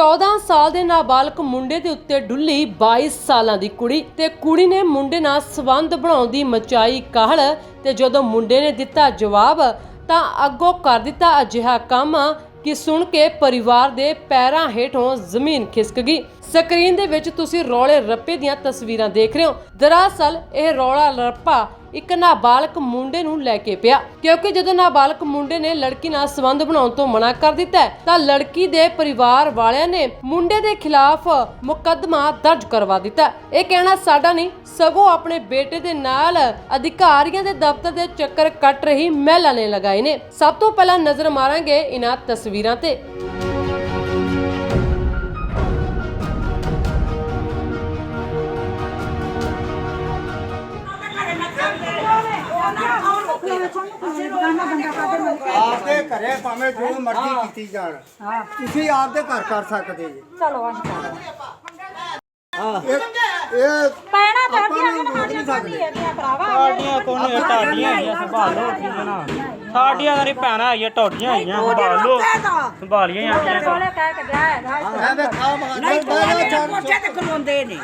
14 ਸਾਲ ਦੇ ਨਾਬਾਲਗ ਮੁੰਡੇ ਦੇ ਉੱਤੇ ਡੁੱਲੀ 22 ਸਾਲਾਂ ਦੀ ਕੁੜੀ ਤੇ ਕੁੜੀ ਨੇ ਮੁੰਡੇ ਨਾਲ ਸਬੰਧ ਬਣਾਉਣ ਦੀ ਮਚਾਈ ਕਾਹਲ ਤੇ ਜਦੋਂ ਮੁੰਡੇ ਨੇ ਦਿੱਤਾ ਜਵਾਬ ਤਾਂ ਅੱਗੋਂ ਕਰ ਦਿੱਤਾ ਅਜਿਹਾ ਕੰਮ ਕਿ ਸੁਣ ਕੇ ਪਰਿਵਾਰ ਦੇ ਪੈਰਾਂ ਹੇਠੋਂ ਜ਼ਮੀਨ ਖਿਸਕ ਗਈ। ਸਕਰੀਨ ਦੇ ਵਿੱਚ ਤੁਸੀਂ ਰੌਲੇ ਰੱਪੇ ਦੀਆਂ ਤਸਵੀਰਾਂ ਦੇਖ ਰਹੇ ਹੋ। ਦਰਅਸਲ ਇਹ ਰੌਲਾ ਰੱਪਾ ਇੱਕ ਨਾਬਾਲਗ ਮੁੰਡੇ ਨੂੰ ਲੈ ਕੇ ਪਿਆ। ਕਿਉਂਕਿ ਜਦੋਂ ਨਾਬਾਲਗ ਮੁੰਡੇ ਨੇ ਲੜਕੀ ਨਾਲ ਸੰਬੰਧ ਬਣਾਉਣ ਤੋਂ ਮਨਾ ਕਰ ਦਿੱਤਾ ਤਾਂ ਲੜਕੀ ਦੇ ਪਰਿਵਾਰ ਵਾਲਿਆਂ ਨੇ ਮੁੰਡੇ ਦੇ ਖਿਲਾਫ ਮੁਕੱਦਮਾ ਦਰਜ ਕਰਵਾ ਦਿੱਤਾ ਇਹ ਕਹਿਣਾ ਸਾਡਾ ਨਹੀਂ, ਸਗੋਂ ਆਪਣੇ ਬੇਟੇ ਦੇ ਨਾਲ ਅਧਿਕਾਰੀਆਂ ਦੇ ਦਫ਼ਤਰ ਦੇ ਚੱਕਰ ਕੱਟ ਰਹੀ ਮਹਿਲਾ ਨੇ ਲਗਾਏ ਨੇ। ਸਭ ਤੋਂ ਪਹਿਲਾਂ ਨਜ਼ਰ ਮਾਰਾਂਗੇ ਇਹਨਾਂ ਤਸਵੀਰਾਂ ਤੇ। ਆਪਦੇ ਘਰੇ ਭਾਵੇਂ ਜੋ ਮਰਜ਼ੀ ਕੀਤੀ ਜਾਣ। ਤੁਸੀਂ ਆਪਦੇ ਘਰ ਕਰ ਸਕਦੇ ਜੀ। ਚਲੋ ਅਸੀਂ ਕਰ ਇਹ ਇਹ ਪੈਣਾ ਤਾਂ ਆਪਾਂ ਅੱਗੇ ਨੂੰ ਅੱਗੇ ਰੋਕ ਨਹੀਂ ਸਕਦੇ। ਹੈਗੀਆਂ ਭਰਾਵਾ। ਸਾਡੀਆਂ ਕੋਨੇ ਟਾਡੀਆਂ ਆਈਆਂ ਸੰਭਾਲੋ ਠੀਕ ਹੈ ਨਾ ਸਾਡੀਆਂ ਮੇਰੀ ਭੈਣਾਂ ਆਈਆਂ ਟੋਡੀਆਂ ਆਈਆਂ ਸੰਭਾਲੋ ਸੰਭਾਲੀਆਂ ਆਈਆਂ ਕੋਲੇ ਕਹਿ ਕੇ ਗਿਆ ਹੈਗਾ ਮੈਂ ਤੇ ਖਾ ਮਹਾਰਾਜ ਦਾ ਕੋਠੇ ਤੇ ਖਲੋਂਦੇ ਨੇ।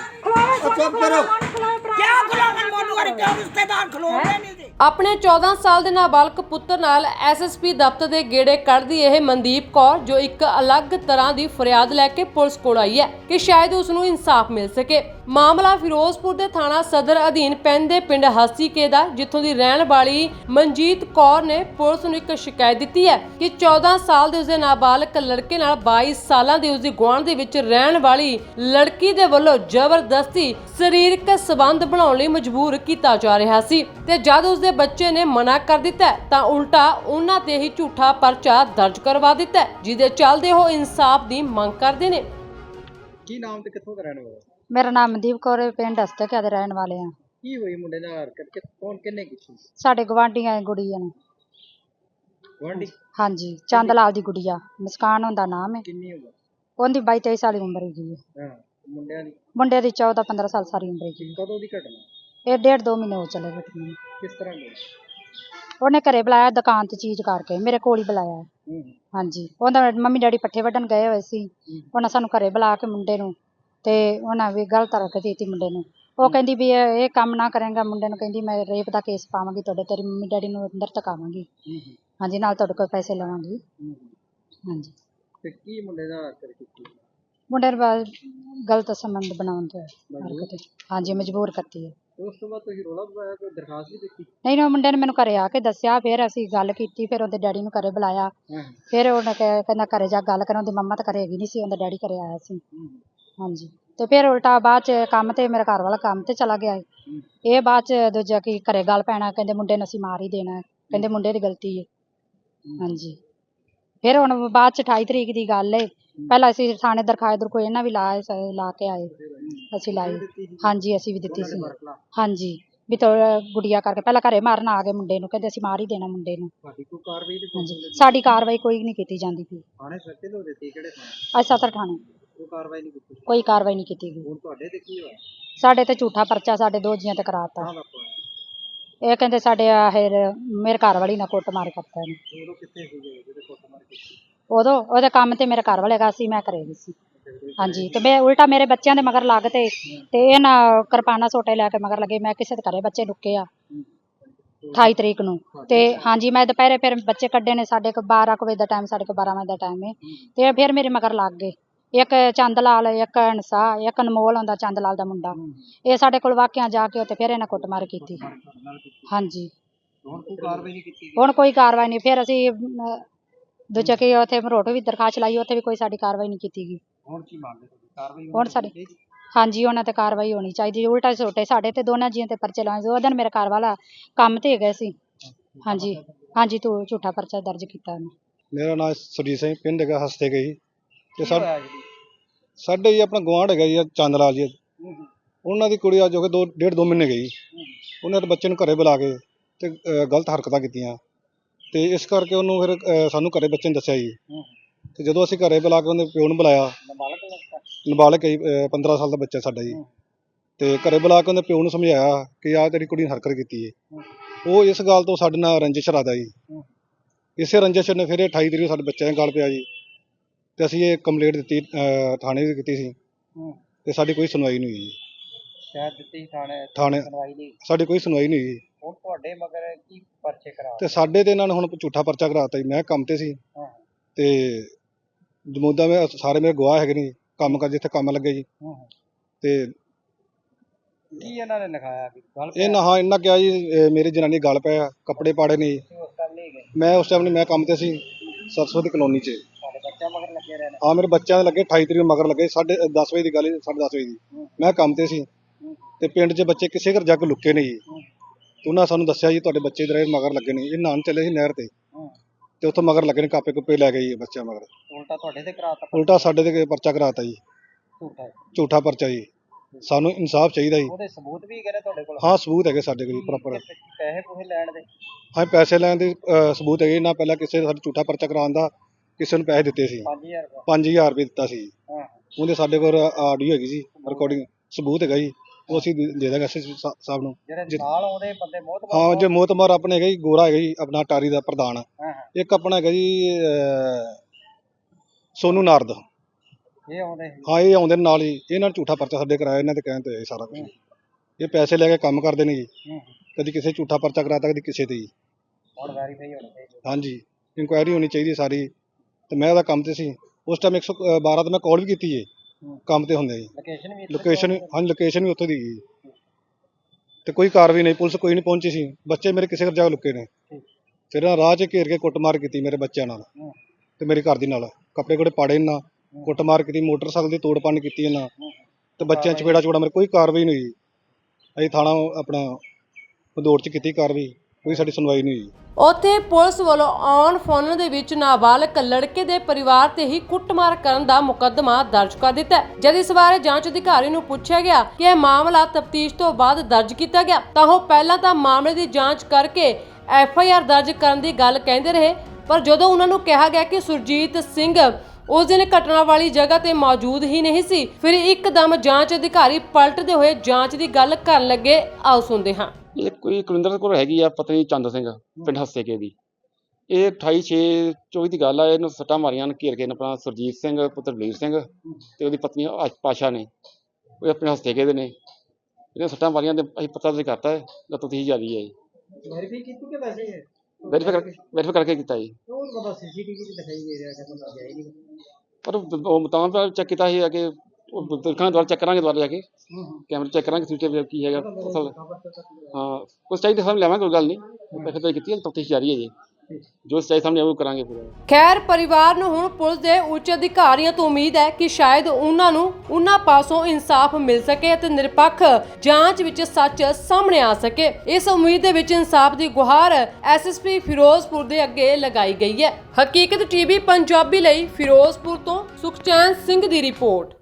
ਚੁੱਪ ਕਰੋ। ਕਿਉਂ ਖਲੋਵਣ ਮੋਨੂ ਵਾਲੇ? ਕਿਉਂ ਰਿਸ਼ਤੇਦਾਰ ਖਲੋਂਦੇ ਨਹੀਂ? ਤੇ ਆਪਣੇ 14 ਸਾਲ ਦੇ ਨਾਬਾਲਗ ਪੁੱਤਰ ਨਾਲ ਐਸਐਸਪੀ ਦਫ਼ਤਰ ਦੇ ਗੇੜੇ ਕੱਢਦੀ ਇਹ ਮਨਦੀਪ ਕੌਰ, ਜੋ ਇੱਕ ਅਲੱਗ ਤਰ੍ਹਾਂ ਦੀ ਫਰਿਆਦ ਲੈ ਕੇ ਪੁਲਿਸ ਕੋਲ ਆਈ ਹੈ ਕਿ ਸ਼ਾਇਦ ਉਸ ਨੂੰ ਇਨਸਾਫ ਮਿਲ ਸਕੇ। ਮਾਮਲਾ ਫਿਰੋਜ਼ਪੁਰ ਦੇ ਥਾਣਾ ਸਦਰ ਅਧੀਨ ਪੈਂਦੇ ਪਿੰਡ ਹਸੀਕੇ ਦਾ, ਜਿੱਥੋਂ ਦੀ ਰਹਿਣ ਵਾਲੀ ਮਨਜੀਤ ਕੌਰ ਨੇ ਪੁਲਿਸ ਨੂੰ ਇੱਕ ਸ਼ਿਕਾਇਤ ਦਿੱਤੀ ਹੈ ਕਿ 14 ਸਾਲ ਦੇ ਉਸਦੇ ਨਾਬਾਲਗ ਲੜਕੇ ਨਾਲ 22 ਸਾਲਾਂ ਦੀ ਉਸਦੀ ਗੁਆਂਢ ਦੇ ਵਿੱਚ ਰਹਿਣ ਵਾਲੀ ਲੜਕੀ ਦੇ ਵੱਲੋਂ ਜ਼ਬਰਦਸਤੀ ਸਰੀਰਕ ਸਬੰਧ ਬਣਾਉਣ ਲਈ ਮਜਬੂਰ ਕੀਤਾ ਜਾ ਰਿਹਾ ਸੀ ਤੇ ਜਦ ਉਸ ਉਸਦੇ ਬੱਚੇ ਨੇ ਮਨਾ ਕਰ ਦਿੱਤਾ ਤਾਂ ਉਲਟਾ ਉਹਨਾਂ ਤੇ ਹੀ ਝੂਠਾ ਪਰਚਾ ਦਰਜ ਕਰਵਾ ਦਿੱਤਾ ਜਿਹਦੇ ਚੱਲਦੇ ਉਹ ਇਨਸਾਫ ਦੀ ਮੰਗ ਕਰਦੇ ਨੇ। ਕੀ ਨਾਮ ਤੇ ਕਿੱਥੋਂ ਦਾ ਰਹਿਣ ਵਾਲਾ? ਮੇਰਾ ਨਾਮ ਮਨਦੀਪ ਕੌਰ ਹੈ, ਪਿੰਡ ਹਸਤਕਿਆ ਦੇ ਰਹਿਣ ਵਾਲੇ ਆ ਕੀ ਹੋਈ ਮੁੰਡੇ ਨਾਲ ਹਰਕਤ? ਕਿ ਕੌਣ ਕਿੰਨੇ ਕੀਤੀ ਸਾਡੇ ਗਵਾਂਢੀਆਂ ਦੀ ਗੁੜੀਆ ਨੇ। ਗਵਾਂਢੀ ਹਾਂਜੀ ਚੰਦ ਲਾਲ ਦੀ ਗੁੜੀਆ ਮੁਸਕਾਨ ਹੁੰਦਾ ਨਾਮ ਹੈ। ਕਿੰਨੀ ਉਮਰ? ਉਹਦੀ 22 23 ਸਾਲ ਦੀ ਉਮਰ ਹੈਗੀ ਹੈ। ਹਾਂ ਮੁੰਡਿਆਂ ਦੀ? ਮੁੰਡੇ ਦੀ 14 15 ਸਾਲ ਸਾਰੀ ਉਮਰ ਹੈਗੀ ਕਦੋਂ ਦੀ ਘਟਨਾ? ਹੈ। ਇਹ ਡੇਢ ਦੋ ਮਹੀਨੇ ਹੋ ਚਲੇ ਬੇਟੇ ਨੂੰ। ਕਿਸ ਤਰ੍ਹਾਂ ਦੀ ਉਹਨੇ ਘਰੇ ਬੁਲਾਇਆ ਦੁਕਾਨ ਤੇ ਚੀਜ਼ ਕਰਕੇ ਮੇਰੇ ਕੋਲ ਹੀ ਬੁਲਾਇਆ। ਹੂੰ। ਹਾਂਜੀ। ਉਹਦਾ ਮੰਮੀ ਡੈਡੀ ਪੱਠੇ ਵੱਢਣ ਗਏ ਹੋਏ ਸੀ। ਉਹਨਾਂ ਸਾਨੂੰ ਘਰੇ ਬੁਲਾ ਕੇ ਮੁੰਡੇ ਨੂੰ ਤੇ ਉਹਨਾਂ ਵੀ ਗਲਤ ਰੱਖ ਦਿੱਤੀ ਮੁੰਡੇ ਨੂੰ। ਉਹ ਕਹਿੰਦੀ ਵੀ ਇਹ ਇਹ ਕੰਮ ਨਾ ਕਰੇਗਾ ਮੁੰਡੇ ਨੂੰ ਕਹਿੰਦੀ ਮੈਂ ਰੇਪ ਦਾ ਕੇਸ ਪਾਵਾਂਗੀ ਤੁਹਾਡੇ ਤੇਰੀ ਮੰਮੀ ਡੈਡੀ ਨੂੰ ਅੰਦਰ ਤਕਾਵਾਂਗੀ। ਹਾਂਜੀ ਨਾਲ ਤੁਹਾਡੇ ਕੋਲ ਪੈਸੇ ਲਵਾਂਗੀ। ਹਾਂਜੀ। ਤੇ ਕੀ ਮੁੰਡੇ ਨਾਲ ਹਰਕਤ ਕੀਤੀ? ਮੁੰਡੇ ਨੂੰ ਬਸ ਗਲਤ ਸੰਬੰਧ ਬਣਾਉਣ ਤੇ ਹਰਕਤ ਹਾਂਜੀ ਮਜਬੂਰ ਕਰਤੀ ਹੈ। ਉਸ ਤੋਂ ਬਾਅਦ ਤੁਸੀਂ ਰੋਲਾ ਪਾਇਆ ਕੋਈ ਦਰਖਾਸਤ ਵੀ ਦਿੱਤੀ? ਨਹੀਂ ਮੁੰਡੇ ਨੇ ਮੈਨੂੰ ਘਰੇ ਆ ਕੇ ਦੱਸਿਆ ਫਿਰ ਅਸੀਂ ਗੱਲ ਕੀਤੀ ਫਿਰ ਉਹਦੇ ਡੈਡੀ ਨੂੰ ਘਰੇ ਬੁਲਾਇਆ। ਫਿਰ ਉਹਨੇ ਕਹਿ- ਕਹਿੰਦਾ ਘਰੇ ਜਾ ਗੱਲ ਕਰਾਂ ਉਹਦੀ ਮੰਮਾ ਤਾਂ ਘਰੇ ਹੈਗੀ ਨਹੀਂ ਸੀ ਉਹਦਾ ਡੈਡੀ ਘਰੇ ਆਇਆ ਸੀ। ਹਾਂਜੀ। ਤੇ ਫਿਰ ਉਲਟਾ ਬਾਅਦ ਚ ਕੰਮ ਤੇ ਮੇਰਾ ਘਰ ਵਾਲਾ ਕੰਮ ਤੇ ਚਲਾ ਗਿਆ। ਹੂੰ। ਇਹ ਬਾਅਦ ਚ ਦੂਜਾ ਕੀ ਘਰੇ ਗੱਲ ਪੈਣਾ ਕਹਿੰਦੇ ਮੁੰਡੇ ਨੂੰ ਅਸੀਂ ਮਾਰ ਹੀ ਦੇਣਾ ਹੈ। ਕਹਿੰਦੇ ਮੁੰਡੇ ਦੀ ਗਲਤੀ ਹੈ। ਹਾਂਜੀ। ਫਿਰ ਹੁਣ ਬਾਅਦ ਚ 28 ਤਰੀਕ ਦੀ ਗੱਲ ਏ। ਪਹਿਲਾਂ ਅਸੀਂ ਥਾਣੇ ਦਰਖਾਸਤ ਦਰ ਕੋਈ ਇਹਨਾਂ ਵੀ ਸ- ਲਾ ਕੇ ਆਏ। ਅਸੀਂ ਲਾਈ ਹਾਂਜੀ ਅਸੀਂ ਵੀ ਦਿੱਤੀ ਸੀ। ਹਾਂਜੀ ਵੀ ਤੋ ਗੁੜੀਆ ਕਰਕੇ ਪਹਿਲਾਂ ਘਰੇ ਮਾਰਨ ਆ ਗਏ ਮੁੰਡੇ ਨੂੰ ਕਹਿੰਦੇ ਅਸੀਂ ਮਾਰ ਹੀ ਦੇਣਾ ਮੁੰਡੇ ਨੂੰ। ਤੁਹਾਡੀ ਕੋਈ ਕਾਰਵਾਈ ਨਹੀਂ ਹਾਂਜੀ ਸਾਡੀ ਕਾਰਵਾਈ ਕੋਈ ਨਹੀਂ ਕੀਤੀ ਜਾਂਦੀ ਪਈ। ਥਾਣੇ ਸੱਚੇ ਲੋ ਦਿੱਤੀ ਕਿਹੜੇ ਥਾਣੇ? ਅੱਜ ਸਤਰ ਥਾਣੇ। ਕੋਈ ਕਾਰਵਾਈ ਨਹੀਂ ਕੀਤੀ। ਕੋਈ ਕਾਰਵਾਈ ਨਹੀਂ ਕੀਤੀ ਗਈ। ਹੁਣ ਤੁਹਾਡੇ ਤੇ ਕੀ ਹੋਇਆ? ਸਾਡੇ ਤੇ ਝੂਠਾ ਪਰਚਾ ਸਾਡੇ ਦੋ ਜੀਆਂ ਤੇ ਕਰਾਤਾ। ਕਾਹ ਇਹ ਕਹਿੰਦੇ ਸਾਡੇ ਆਹ ਮੇਰੇ ਘਰ ਵਾਲੀ ਨਾਲ ਕੁੱਟ ਮਾਰ ਕਰਤਾ ਨੇ ਉਦੋਂ ਕਿੱਥੇ ਸੀਗੇ ਕੀਤੀ? ਉਦੋਂ ਉਹਦੇ ਕੰਮ ਤੇ ਮੇਰੇ ਘਰ ਵਾਲੇ ਗਾ ਸੀ ਮੈਂ ਘਰੇ ਗਈ ਸੀ। ਹਾਂਜੀ ਤੇ ਮੈਂ ਉਲਟਾ ਮੇਰੇ ਬੱਚਿਆਂ ਦੇ ਮਗਰ ਲੱਗ ਤੇ ਤੇ ਇਹ ਨਾ ਕਿਰਪਾਨਾ ਸੋਟੇ ਲੈ ਕੇ ਮਗਰ ਲੱਗੇ ਮੈਂ ਕਿਸੇ ਦੇ ਘਰੇ ਬੱਚੇ ਲੁੱਕੇ ਆ 28 ਤਰੀਕ ਨੂੰ। ਤੇ ਹਾਂਜੀ ਮੈਂ ਦੁਪਹਿਰੇ ਫਿਰ ਬੱਚੇ ਕੱਢੇ ਨੇ ਸਾਡੇ ਕੋ 12 ਕੁ ਵਜੇ ਦਾ ਟਾਈਮ ਸਾਡੇ ਕੋ 12 ਵਜੇ ਦਾ ਟਾਈਮ ਹੈ ਤੇ ਫਿਰ ਮੇਰੇ ਮਗਰ ਲੱਗ ਗਏ। ਇੱਕ ਚੰਦ ਲਾਲ ਇੱਕ ਅਨਸਾ ਇੱਕ ਅਨਮੋਲ ਹੁੰਦਾ ਚੰਦ ਲਾਲ ਦਾ ਮੁੰਡਾ। ਇਹ ਸਾਡੇ ਕੋਲ ਵਾਕਿਆ ਜਾ ਕੇ ਉੱਥੇ ਫਿਰ ਇਹਨਾਂ ਕੁੱਟਮਾਰ ਕੀਤੀ। ਹਾਂਜੀ। ਹੁਣ ਕੋਈ ਕਾਰਵਾਈ ਨਹੀਂ ਕੀਤੀ ਹੁਣ ਕੋਈ ਕਾਰਵਾਈ ਨਹੀਂ ਫਿਰ ਅਸੀਂ ਅਮ, ਦੂਜਾ ਕਿ ਉੱਥੇ ਮਰੋਟ ਵੀ ਦਰਖਾਸਤ ਲਾਈ ਉੱਥੇ ਵੀ ਕੋਈ ਸਾਡੀ ਕਾਰਵਾਈ ਨਹੀਂ ਕੀਤੀ ਗਈ। ਹੁਣ ਕੀ ਮੰਗਦੇ ਤੁਸੀਂ? ਕਾਰਵਾਈ ਹੁਣ ਸਾਡੀ ਹਾਂਜੀ ਉਹਨਾਂ ਤੇ ਕਾਰਵਾਈ ਹੋਣੀ ਚਾਹੀਦੀ ਉਲਟਾ ਛੋਟੇ ਸਾਡੇ ਤੇ ਦੋਨਾਂ ਜੀਆਂ ਤੇ ਪਰਚੇ ਲਾਏ ਸੀ। ਉਹ ਦਿਨ ਮੇਰੇ ਘਰ ਵਾਲਾ ਕੰਮ ਤੇ ਗਏ ਸੀ। ਹਾਂਜੀ। ਹਾਂਜੀ ਤੂੰ ਝੂਠਾ ਪਰਚਾ ਦਰਜ ਕੀਤਾ ਉਹਨੇ। ਮੇਰਾ ਨਾਮ ਸੁਰਜੀਤ ਸਿੰਘ ਪਿੰਡ ਹੈਗਾ ਹਸਤੇ ਗਈ। ਤੇ ਸਾ- ਸਾਡੇ ਜੀ ਆਪਣਾ ਗੁਆਂਢ ਹੈਗਾ ਜੀ ਚੰਦ ਲਾਲ ਜੀ। ਉਹਨਾਂ ਦੀ ਕੁੜੀ ਅੱਜ ਹੋ ਕੇ ਦੋ ਡੇਢ ਦੋ ਮਹੀਨੇ ਗਈ। ਉਹਨੇ ਤੇ ਬੱਚੇ ਨੂੰ ਘਰੇ ਬੁਲਾ ਕੇ ਤੇ ਗਲਤ ਹਰਕਤਾਂ ਕੀਤੀਆਂ। ਤੇ ਇਸ ਕਰਕੇ ਉਹਨੂੰ ਫਿਰ ਸਾਨੂੰ ਘਰੇ ਬੱਚੇ ਨੇ ਦੱਸਿਆ ਜੀ। ਤੇ ਜਦੋਂ ਅਸੀਂ ਘਰੇ ਬੁਲਾ ਕੇ ਉਹਦੇ ਪਿਓ ਨੂੰ ਬੁਲਾਇਆ ਨਾਬਾਲਗ ਹੈ ਜੀ, ਅਹ, 15 ਸਾਲ ਦਾ ਬੱਚਾ ਸਾਡਾ ਜੀ। ਤੇ ਘਰੇ ਬੁਲਾ ਕੇ ਉਹਦੇ ਪਿਓ ਨੂੰ ਸਮਝਾਇਆ ਕਿ ਆਹ ਤੇਰੀ ਕੁੜੀ ਨੇ ਹਰਕਤ ਕੀਤੀ ਹੈ। ਉਹ ਇਸ ਗੱਲ ਤੋਂ ਸਾਡੇ ਨਾਲ ਰੰਜਿਸ਼ ਰੱਖਦਾ ਜੀ। ਇਸੇ ਰੰਜਿਸ਼ ਨੇ ਫਿਰ ਇਹ 28 ਤਰੀਕ ਨੂੰ ਸਾਡੇ ਬੱਚਿਆਂ ਦੇ ਗੱਲ ਪਿਆ ਜੀ। ਤੇ ਅਸੀਂ ਇਹ ਕੰਪਲੇਂਟ ਦਿੱਤੀ ਥਾਣੇ ਵੀ ਕੀਤੀ ਸੀ। ਤੇ ਸਾਡੀ ਕੋਈ ਸੁਣਵਾਈ ਨਹੀਂ ਹੋਈ ਸ਼ਾਇਦ ਦਿੱਤੀ ਥਾਣੇ ਥਾਣੇ ਸੁਣਵਾਈ ਨਹੀਂ। ਸਾਡੀ ਕੋਈ ਸੁਣਵਾਈ ਨਹੀਂ ਹੋਈ ਹੁਣ ਤੁਹਾਡੇ ਮਗਰ ਕੀ ਪਰਚੇ ਕਰਾ ਤੇ ਸਾਡੇ ਤੇ ਇਹਨਾਂ ਨੇ ਹੁਣ ਝੂਠਾ ਪਰਚਾ ਕਰਾਤਾ ਜੀ। ਮੈਂ ਕੰਮ ਤੇ ਸੀ। ਹਾਂ। ਤੇ ਜਮੂਦਾ ਮੈਂ ਸਾਰੇ ਮੇਰੇ ਗਵਾਹ ਹੈਗੇ ਨੇ ਕੰਮ ਕਰ ਜਿੱਥੇ ਕੰਮ ਲੱਗੇ ਜੀ। ਤੇ ਕੀ ਇਹਨਾਂ ਨੇ ਲਿਖਾਇਆ ਕਿ ਗੱਲ ਇਹ ਨਾ ਹਾਂ ਇਹਨਾਂ ਕਿਹਾ ਜੀ ਇਹ ਮੇਰੀ ਜਨਾਨੀ ਗੱਲ ਪਿਆ ਕੱਪੜੇ ਪਾੜੇ ਨੇ ਜੀ। ਉਸ ਟਾਈਮ ਨਹੀਂ ਗਏ? ਮੈਂ ਉਸ ਟਾਈਮ ਨਹੀਂ ਮੈਂ ਕੰਮ ਤੇ ਸੀ। ਸਰਸਵਤੀ ਕਲੋਨੀ 'ਚ। ਬੱਚਾ ਮਗਰ ਲੱਗੇ ਰਹੇ ਨੇ ਆ ਮੇਰੇ ਬੱਚਿਆਂ ਦੇ ਲੱਗੇ 28 ਤਰੀਕ ਨੂੰ ਮਗਰ ਲੱਗੇ ਸਾਢੇ 10 ਵਜੇ ਦੀ ਗੱਲ ਹੈ 10:30 ਵਜੇ ਦੀ। ਮੈਂ ਕੰਮ ਤੇ ਸੀ। ਤੇ ਪਿੰਡ 'ਚ ਬੱਚੇ ਕਿਸੇ ਘਰ ਜਾ ਕੇ ਲੁੱਕੇ ਨੇ ਜੀ। ਤੇ ਉਹਨਾਂ ਸਾਨੂੰ ਦੱਸਿਆ ਜੀ ਤੁਹਾਡੇ ਬੱਚੇ ਇਧਰ ਮਗਰ ਲੱਗੇ ਨੇ ਇਹ ਨਾਨ ਚੱਲੇ ਸੀ ਨਹਿਰ ਤੇ। ਤੇ ਉੱਥੋਂ ਮਗਰ ਲੱਗੇ ਨੇ ਕਾਪੇ ਕੁੱਪੇ ਲੈ ਗਏ ਜੀ ਬੱਚਿਆਂ ਮਗਰ। ਉਲਟਾ ਤੁਹਾਡੇ ਤੇ ਕਰਾਤਾ ਉਲਟਾ ਸਾਡੇ ਤੇ ਪਰਚਾ ਕਰਾਤਾ ਜੀ। ਝੂਠਾ। ਝੂਠਾ ਪਰਚਾ ਜੀ। ਸਾਨੂੰ ਇਨਸਾਫ ਚਾਹੀਦਾ ਜੀ। ਉਹਦੇ ਸਬੂਤ ਵੀ ਹੈਗੇ ਨੇ ਤੁਹਾਡੇ ਕੋਲ? ਹਾਂ ਸਬੂਤ ਹੈਗੇ ਸਾਡੇ ਕੋਲ ਪ੍ਰੋਪਰ ਪੈਸੇ ਪੂਸੇ ਲੈਣ ਦੇ? ਹਾਂ ਪੈਸੇ ਲੈਣ ਦੇ ਅਹ, ਸਬੂਤ ਹੈਗੇ ਨਾ ਪਹਿਲਾਂ ਕਿਸੇ ਸਾਡਾ ਝੂਠਾ ਪਰਚਾ ਕਰਾਉਣ ਦਾ ਕਿਸੇ ਨੂੰ ਪੈਸੇ ਦਿੱਤੇ ਸੀ। 5000 ਰੁਪਏ। 5000 ਰੁਪਏ ਦਿੱਤਾ ਸੀ। ਹਾਂ ਉਹਦੇ ਸਾਡੇ ਕੋਲ ਆਡੀਓ ਹੈਗੀ ਜੀ ਰਿਕਾਰਡਿੰਗ ਸਬੂਤ ਹੈਗਾ ਜੀ। ਉਹ ਅਸੀਂ ਦੇ ਦੇ ਦਾਂਗੇ ਐਸਐਸਪੀ ਸਾਹਿਬ ਨੂੰ। ਜਿਹੜੇ ਜਿ- ਨਾਲ ਆਉਂਦੇ ਬੰਦੇ ਬਹੁਤ ਹਾਂ ਜੇ ਮੋਤਮਾਰ ਆਪਣੇ ਹੈਗਾ ਜੀ ਗੋਰਾ ਹੈਗਾ ਜੀ ਆਪਣਾ ਟਾਰੀ ਦਾ ਪ੍ਰਧਾਨ। ਹਾਂ ਹਾਂ। ਇੱਕ ਆਪਣਾ ਹੈਗਾ ਜੀ ਅਹ, ਸੋਨੂ ਨਾਰਦ। ਇਹ ਆਉਂਦੇ ਹਾਂ ਇਹ ਆਉਂਦੇ ਨੇ ਨਾਲ ਹੀ। ਇਹਨਾਂ ਨੇ ਝੂਠਾ ਪਰਚਾ ਸਾਡੇ ਕਰਾਇਆ ਇਹਨਾਂ ਦੇ ਕਹਿਣ ਤੇ ਸਾਰਾ ਕੁਝ ਇਹ ਪੈਸੇ ਲੈ ਕੇ ਕੰਮ ਕਰਦੇ ਨੇ ਜੀ। ਹੂੰ ਕਦੀ ਕਿਸੇ ਝੂਠਾ ਪਰਚਾ ਕਰਾਤਾ ਕਦੀ ਕਿਸੇ ਤੇ ਜੀ। ਹੁਣ ਵੈਰੀਫਾਈ ਹੋਣਾ ਚਾਹੀਦਾ ਹਾਂਜੀ। ਇਨਕੁਆਇਰੀ ਹੋਣੀ ਚਾਹੀਦੀ ਸਾਰੀ। ਤੇ ਮੈਂ ਉਹਦਾ ਕੰਮ ਤੇ ਸੀ। ਉਸ ਟਾਈਮ 112 ਤੇ ਮੈਂ ਕਾਲ ਵੀ ਕੀਤੀ ਏ ਕੰਮ ਤੇ ਹੁੰਦੇ ਜੀ। ਲੋਕੇਸ਼ਨ ਵੀ ਲੋਕੇਸ਼ਨ ਹਾਂਜੀ ਲੋਕੇਸ਼ਨ ਵੀ ਉੱਥੋਂ ਦੀ ਗਈ ਤੇ ਕੋਈ ਕਾਰਵਾਈ ਨਹੀਂ ਪੁਲਿਸ ਕੋਈ ਨਹੀਂ ਪਹੁੰਚੀ ਸੀ। ਬੱਚੇ ਮੇਰੇ ਕਿਸੇ ਘਰ ਜਾ ਲੁਕੇ ਨੇ। ਫਿਰ ਇਹਨਾਂ ਰਾਹ 'ਚ ਘੇਰ ਕੇ ਕੁੱਟਮਾਰ ਕੀਤੀ ਮੇਰੇ ਬੱਚਿਆਂ ਨਾਲ। ਤੇ ਮੇਰੀ ਘਰ ਦੀ ਨਾਲ। ਕੱਪੜੇ ਕੋੜੇ ਪਾੜੇ ਇਹਨਾਂ। ਕੁੱਟਮਾਰ ਕੀਤੀ ਮੋਟਰਸਾਈਕਲ ਦੀ ਤੋੜ ਭੰਨ ਕੀਤੀ ਇਹਨਾਂ। ਤੇ ਬੱਚਿਆਂ 'ਚ ਚਪੇੜਾ ਚੋੜਾ ਮੇਰੇ ਕੋਈ ਕਾਰਵਾਈ ਨਹੀਂ ਹੋਈ। ਅਸੀਂ ਥਾਣਾ ਆਪਣਾ ਭਦੌੜ 'ਚ ਕੀਤੀ ਕਾਰਵਾਈ। ਕੋਈ ਸਾਡੀ ਸੁਣਵਾਈ ਨਹੀਂ ਹੋਈ ਉੱਥੇ ਪੁਲਿਸ ਵੱਲੋਂ ਔਨ ਫੋਨ ਦੇ ਵਿੱਚ ਨਾਬਾਲਗ ਲੜਕੇ ਦੇ ਪਰਿਵਾਰ ਤੇ ਹੀ ਕੁੱਟਮਾਰ ਕਰਨ ਦਾ ਮੁਕੱਦਮਾ ਦਰਜ ਕਰ ਦਿੱਤਾ ਹੈ। ਜਦ ਇਸ ਬਾਰੇ ਜਾਂਚ ਅਧਿਕਾਰੀ ਨੂੰ ਪੁੱਛਿਆ ਗਿਆ ਕਿ ਇਹ ਮਾਮਲਾ ਤਫਤੀਸ਼ ਤੋਂ ਬਾਅਦ ਦਰਜ ਕੀਤਾ ਗਿਆ, ਤਾਂ ਉਹ ਪਹਿਲਾਂ ਤਾਂ ਮਾਮਲੇ ਦੀ ਜਾਂਚ ਕਰਕੇ ਐਫ ਆਈ ਆਰ ਦਰਜ ਕਰਨ ਦੀ ਗੱਲ ਕਹਿੰਦੇ ਰਹੇ, ਪਰ ਜਦੋਂ ਉਹਨਾਂ ਨੂੰ ਕਿਹਾ ਗਿਆ ਕਿ ਸੁਰਜੀਤ ਸਿੰਘ ਉਸ ਦਿਨ ਘਟਨਾ ਵਾਲੀ ਜਗ੍ਹਾ ਤੇ ਮੌਜੂਦ ਹੀ ਨਹੀਂ ਸੀ। ਫਿਰ ਇੱਕਦਮ ਜਾਂਚ ਅਧਿਕਾਰੀ ਪਲਟਦੇ ਹੋਏ ਜਾਂਚ ਦੀ ਗੱਲ ਕਰਨ ਲੱਗੇ। ਆਓ ਸੁਣਦੇ ਹਾਂ। ਇਹ ਕੋਈ ਕੁਲਿੰਦਰ ਕੋਲ ਹੈਗੀ ਆ ਪਤਨੀ ਚੰਦ ਸਿੰਘ ਪਿੰਡ ਹੱਸੇਕੇ ਦੀ। ਇਹ 28 6 24 ਦੀ ਗੱਲ ਆ ਇਹਨੂੰ ਸੱਟਾਂ ਮਾਰੀਆਂ ਨੇ ਘੇਰ ਕੇ ਨੇ ਆਪਣਾ ਸੁਰਜੀਤ ਸਿੰਘ ਪੁੱਤਰ ਬਲੀਰ ਸਿੰਘ ਤੇ ਉਹਦੀ ਪਤਨੀ ਪਾਸ਼ਾ ਨੇ। ਉਹ ਆਪਣੇ ਹੱਸੇਕੇ ਦੇ ਨੇ। ਇਹਨੇ ਸੱਟਾਂ ਮਾਰੀਆਂ ਤੇ ਅਸੀਂ ਪਤਾ ਤੇ ਕਰਤਾ ਹੈ ਲੱਤ ਤੁਸੀਂ ਜਾਰੀ ਹੈ ਜੀ ਵੈਰੀਫਾਈ ਕੀਤੀ ਕਿ ਵੈਸੇ ਹੀ ਹੈ? ਵੈਰੀਫਾਈ ਕਰਕੇ ਵੈਰੀਫਾਈ ਕਰਕੇ ਕੀਤਾ ਜੀ। ਉਹ ਪਤਾ ਸੀਸੀਟੀਵੀ ਚ ਦਿਖਾਈ ਦੇ ਰਿਹਾ ਕਿ ਬੰਦਾ ਗਿਆ ਹੀ ਨਹੀਂ। ਪਰ ਉਹ ਮੁਤਾਬਕ ਚੈੱਕ ਕੀਤਾ ਸੀ ਕਿ ਉਹ ਦੇਖਾਂ ਦੁਆਰਾ ਚੈੱਕ ਕਰਾਂਗੇ ਦੁਆਰਾ ਜਾ ਕੇ। ਕੈਮਰੇ ਚੈੱਕ ਕਰਾਂਗੇ ਸੀਸੀਟੀਵੀ ਕੀ ਹੈਗਾ। ਅਸਲ ਹਾਂ ਕੁਛ ਚਾਹੀਦਾ ਸਾਹਮਣੇ ਲਿਆਵਾਂਗੇ ਕੋਈ ਗੱਲ ਨਹੀਂ। ਵੈਸੇ ਤਾਂ ਕੀਤੀ ਹੈ ਤਫਤੀਸ਼ ਜਾਰੀ ਹੈ ਜੀ। ਜੋ ਚਾਹੀਦਾ ਸਾਹਮਣੇ ਆਊ ਕਰਾਂਗੇ ਪੂਰਾ ਖੈਰ, ਪਰਿਵਾਰ ਨੂੰ ਹੁਣ ਪੁਲਿਸ ਦੇ ਉੱਚ ਅਧਿਕਾਰੀਆਂ ਤੋਂ ਉਮੀਦ ਹੈ ਕਿ ਸ਼ਾਇਦ ਉਹਨਾਂ ਨੂੰ ਉਹਨਾਂ ਪਾਸੋਂ ਇਨਸਾਫ ਮਿਲ ਸਕੇ ਅਤੇ ਨਿਰਪੱਖ ਜਾਂਚ ਵਿੱਚ ਸੱਚ ਸਾਹਮਣੇ ਆ ਸਕੇ। ਇਸ ਉਮੀਦ ਦੇ ਵਿੱਚ ਇਨਸਾਫ ਦੀ ਗੁਹਾਰ ਐਸਐਸਪੀ ਫਿਰੋਜ਼ਪੁਰ ਦੇ ਅੱਗੇ ਲਗਾਈ ਗਈ ਹੈ। ਹਕੀਕਤ ਟੀਵੀ ਪੰਜਾਬੀ ਲਈ ਫਿਰੋਜ਼ਪੁਰ ਤੋਂ ਸੁਖਚੈਨ ਸਿੰਘ ਦੀ ਰਿਪੋਰਟ।